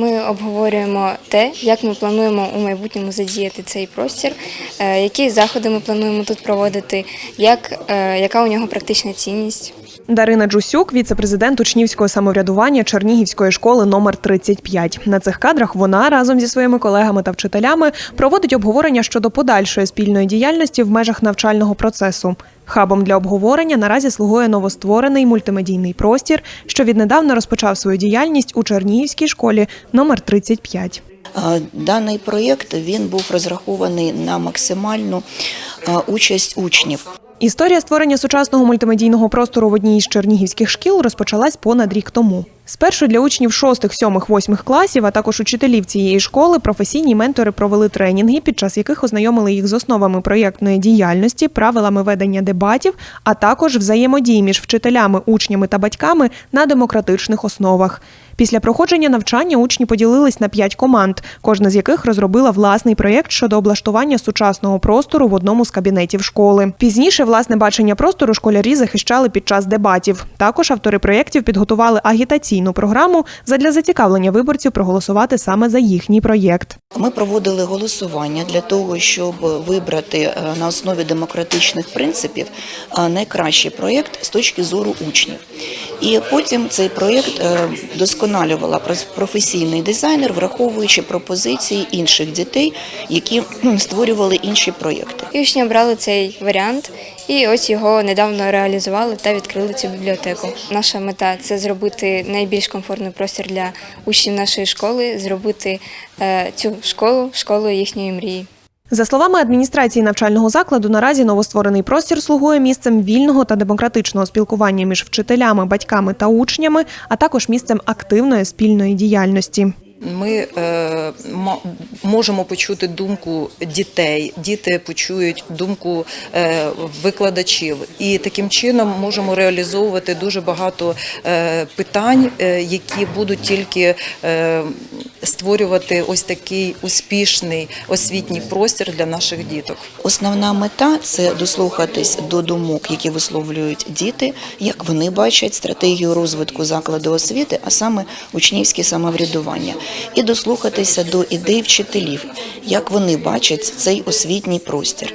Ми обговорюємо те, як ми плануємо у майбутньому задіяти цей простір, е, які заходи ми плануємо тут проводити, як, е, яка у нього практична цінність. Дарина Джусюк, віце-президент учнівського самоврядування Чернігівської школи номер 35. На цих кадрах вона разом зі своїми колегами та вчителями проводить обговорення щодо подальшої спільної діяльності в межах навчального процесу. Хабом для обговорення наразі слугує новостворений мультимедійний простір, що віднедавна розпочав свою діяльність у Чернігівській школі номер 35. Даний проєкт він був розрахований на максимальну участь учнів. Історія створення сучасного мультимедійного простору в одній із чернігівських шкіл розпочалась понад рік тому. Спершу для учнів 6, 7, 8 класів, а також учителів цієї школи професійні ментори провели тренінги, під час яких ознайомили їх з основами проєктної діяльності, правилами ведення дебатів, а також взаємодії між вчителями, учнями та батьками на демократичних основах. Після проходження навчання учні поділились на п'ять команд, кожна з яких розробила власний проєкт щодо облаштування сучасного простору в одному з кабінетів школи. Пізніше власне бачення простору школярі захищали під час дебатів. Також автори проєктів підготували агітаційну програму задля зацікавлення виборців проголосувати саме за їхній проєкт. Ми проводили голосування для того, щоб вибрати е, на основі демократичних принципів е, найкращий проєкт з точки зору учнів. І потім цей проєкт е, досконалювала професійний дизайнер, враховуючи пропозиції інших дітей, які створювали інші проєкти. І учні обрали цей варіант, і ось його недавно реалізували та відкрили цю бібліотеку. Наша мета це зробити найбільш комфортний простір для учнів нашої школи, зробити е, цю школу школою їхньої мрії. За словами адміністрації навчального закладу, наразі новостворений простір слугує місцем вільного та демократичного спілкування між вчителями, батьками та учнями, а також місцем активної спільної діяльності. Ми е, можемо почути думку дітей, діти почують думку е, викладачів, і таким чином можемо реалізовувати дуже багато е, питань, е, які будуть тільки е, створювати ось такий успішний освітній простір для наших діток. Основна мета це дослухатись до думок, які висловлюють діти, як вони бачать стратегію розвитку закладу освіти, а саме учнівське самоврядування, і дослухатися до ідей вчителів, як вони бачать цей освітній простір.